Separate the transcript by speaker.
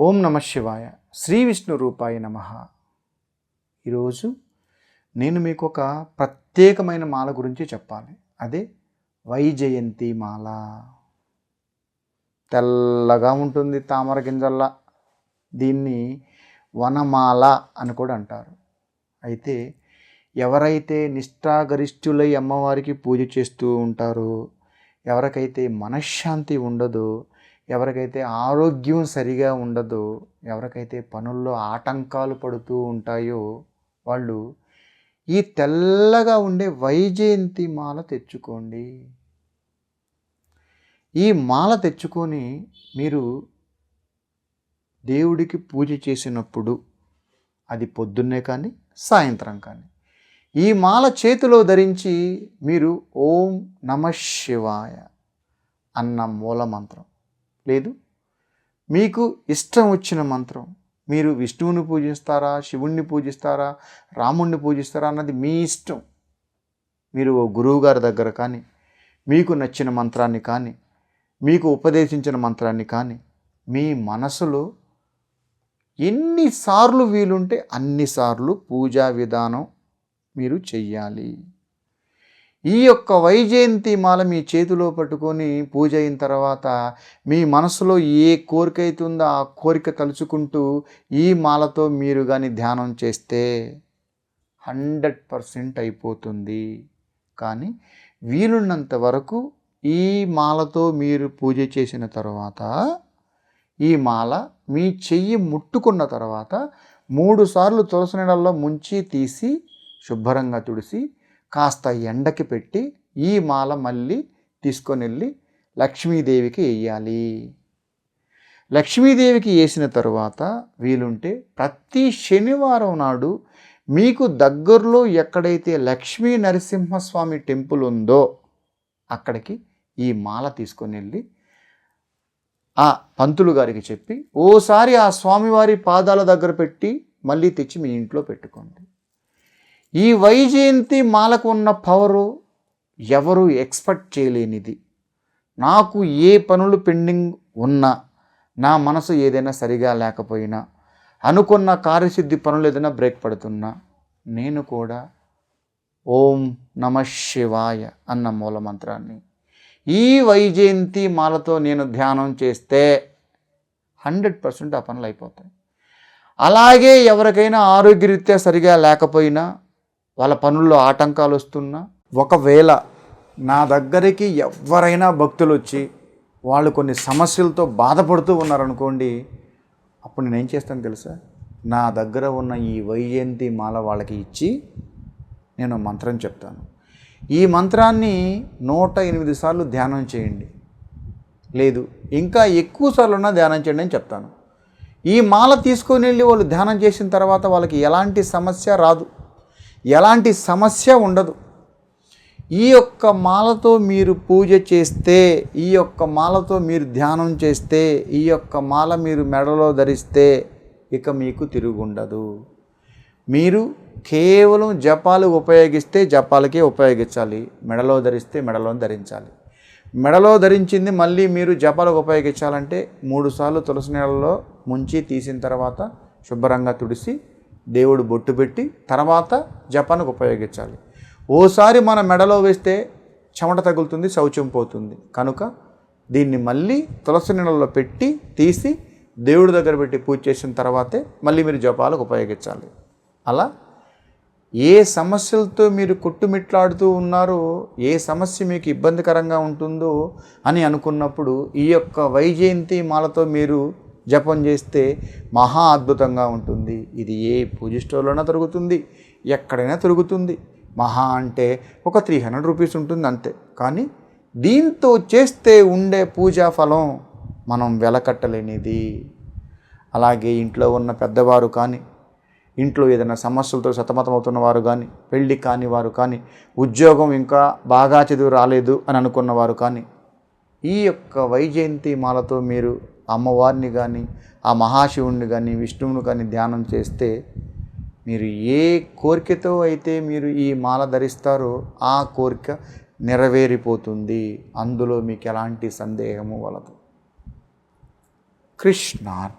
Speaker 1: ఓం నమ శివాయ. శ్రీ విష్ణు రూపాయ నమ. ఈరోజు నేను మీకు ఒక ప్రత్యేకమైన మాల గురించి చెప్పాలి. అదే వైజయంతి మాల. తెల్లగా ఉంటుంది తామర గింజల్లా. దీన్ని వనమాల అని కూడా అంటారు. అయితే ఎవరైతే నిష్ఠాగరిష్ఠులై అమ్మవారికి పూజ చేస్తూ ఉంటారో ఎవరికైతే మనశ్శాంతి ఉండదో ఎవరికైతే ఆరోగ్యం సరిగా ఉండదో ఎవరికైతే పనుల్లో ఆటంకాలు పడుతూ ఉంటాయో వాళ్ళు ఈ తెల్లగా ఉండే వైజయంతి మాల తెచ్చుకోండి. ఈ మాల తెచ్చుకొని మీరు దేవుడికి పూజ చేసినప్పుడు అది పొద్దున్నే కానీ సాయంత్రం కానీ ఈ మాల చేతిలో ధరించి మీరు ఓం నమ శివాయ అన్న మూల మంత్రం. లేదు? మీకు ఇష్టం వచ్చిన మంత్రం మీరు విష్ణువుని పూజిస్తారా శివుణ్ణి పూజిస్తారా రాముణ్ణి పూజిస్తారా అన్నది మీ ఇష్టం. మీరు ఓ గురువుగారి దగ్గర కానీ మీకు నచ్చిన మంత్రాన్ని కానీ మీకు ఉపదేశించిన మంత్రాన్ని కానీ మీ మనసులో ఎన్నిసార్లు వీలుంటే అన్నిసార్లు పూజా విధానం మీరు చెయ్యాలి. ఈ యొక్క వైజయంతి మాల మీ చేతిలో పట్టుకొని పూజ అయిన తర్వాత మీ మనసులో ఏ కోరిక అవుతుందో ఆ కోరిక తలుచుకుంటూ ఈ మాలతో మీరు కానీ ధ్యానం చేస్తే హండ్రెడ్ పర్సెంట్ అయిపోతుంది. కానీ వీలున్నంత వరకు ఈ మాలతో మీరు పూజ చేసిన తర్వాత ఈ మాల మీ చెయ్యి ముట్టుకున్న తర్వాత మూడు సార్లు తులసి నీళ్ళల్లో ముంచి తీసి శుభ్రంగా తుడిసి కాస్త ఎండకి పెట్టి ఈ మాల మళ్ళీ తీసుకొని వెళ్ళి లక్ష్మీదేవికి వేయాలి లక్ష్మీదేవికి వేసిన తరువాత వీలుంటే ప్రతి శనివారం నాడు మీకు దగ్గరలో ఎక్కడైతే లక్ష్మీ నరసింహస్వామి టెంపుల్ ఉందో అక్కడికి ఈ మాల తీసుకొని వెళ్ళి ఆ పంతులు గారికి చెప్పి ఓసారి ఆ స్వామివారి పాదాల దగ్గర పెట్టి మళ్ళీ తెచ్చి మీ ఇంట్లో పెట్టుకోండి. ఈ వైజయంతి మాలకు ఉన్న పవరు ఎవరు ఎక్స్పెక్ట్ చేయలేనిది. నాకు ఏ పనులు పెండింగ్ ఉన్నా నా మనసు ఏదైనా సరిగా లేకపోయినా అనుకున్న కార్యసిద్ధి పనులు ఏదైనా బ్రేక్ పడుతున్నా నేను కూడా ఓం నమ శివాయ అన్న మూల మంత్రాన్ని. ఈ వైజయంతి మాలతో నేను ధ్యానం చేస్తే హండ్రెడ్ పర్సెంట్ ఆ పనులు అయిపోతాయి. అలాగే ఎవరికైనా ఆరోగ్యరీత్యా సరిగా లేకపోయినా వాళ్ళ పనుల్లో ఆటంకాలు వస్తున్నా ఒకవేళ నా దగ్గరికి ఎవరైనా భక్తులు వచ్చి వాళ్ళు కొన్ని సమస్యలతో బాధపడుతూ ఉన్నారనుకోండి అప్పుడు నేను ఏం చేస్తాను తెలుసా? నా దగ్గర ఉన్న ఈ వైజయంతి మాల వాళ్ళకి ఇచ్చి నేను మంత్రం చెప్తాను. ఈ మంత్రాన్ని నూట ఎనిమిది సార్లు ధ్యానం చేయండి. లేదు ఇంకా ఎక్కువ సార్లు ఉన్నా ధ్యానం చేయండి అని చెప్తాను. ఈ మాల తీసుకొని వెళ్ళి వాళ్ళు ధ్యానం చేసిన తర్వాత వాళ్ళకి ఎలాంటి సమస్య రాదు. ఎలాంటి సమస్య ఉండదు. ఈ యొక్క మాలతో మీరు పూజ చేస్తే ఈ యొక్క మాలతో మీరు ధ్యానం చేస్తే ఈ యొక్క మాల మీరు మెడలో ధరిస్తే ఇక మీకు తిరుగుండదు. మీరు కేవలం జపాలు ఉపయోగిస్తే జపాలకే ఉపయోగించాలి. మెడలో ధరిస్తే మెడలో ధరించాలి. మెడలో ధరించింది మళ్ళీ మీరు జపాలకు ఉపయోగించాలంటే మూడుసార్లు తులసి నీళ్ళలో ముంచి తీసిన తర్వాత శుభ్రంగా తుడిసి దేవుడు బొట్టు పెట్టి తర్వాత జపానికి ఉపయోగించాలి. ఓసారి మన మెడలో వేస్తే చెమట తగులుతుంది శౌచం పోతుంది. కనుక దీన్ని మళ్ళీ తులసి నీళ్ళలో పెట్టి తీసి దేవుడి దగ్గర పెట్టి పూజ చేసిన తర్వాతే మళ్ళీ మీరు జపాలకు ఉపయోగించాలి. అలా ఏ సమస్యలతో మీరు కొట్టుమిట్లాడుతూ ఉన్నారో ఏ సమస్య మీకు ఇబ్బందికరంగా ఉంటుందో అని అనుకున్నప్పుడు ఈ యొక్క వైజయంతి మాలతో మీరు జపం చేస్తే మహా అద్భుతంగా ఉంటుంది. ఇది ఏ పూజ స్టోర్లోనా దొరుకుతుంది. ఎక్కడైనా దొరుకుతుంది. మహా అంటే ఒక త్రీ హండ్రెడ్ రూపీస్ ఉంటుంది అంతే. కానీ దీంతో చేస్తే ఉండే పూజా ఫలం మనం వెలకట్టలేనిది. అలాగే ఇంట్లో ఉన్న పెద్దవారు కానీ ఇంట్లో ఏదైనా సమస్యలతో సతమతమవుతున్న వారు కానీ పెళ్ళి కాని వారు కానీ ఉద్యోగం ఇంకా బాగా చదువు రాలేదు అని అనుకున్న వారు కానీ ఈ యొక్క వైజయంతి మాలతో మీరు అమ్మవారిని కానీ ఆ మహాశివుణ్ణి కానీ విష్ణువుని కానీ ధ్యానం చేస్తే మీరు ఏ కోరికతో అయితే మీరు ఈ మాల ధరిస్తారో ఆ కోరిక నెరవేరిపోతుంది. అందులో మీకు ఎలాంటి సందేహము వలదు. కృష్ణార్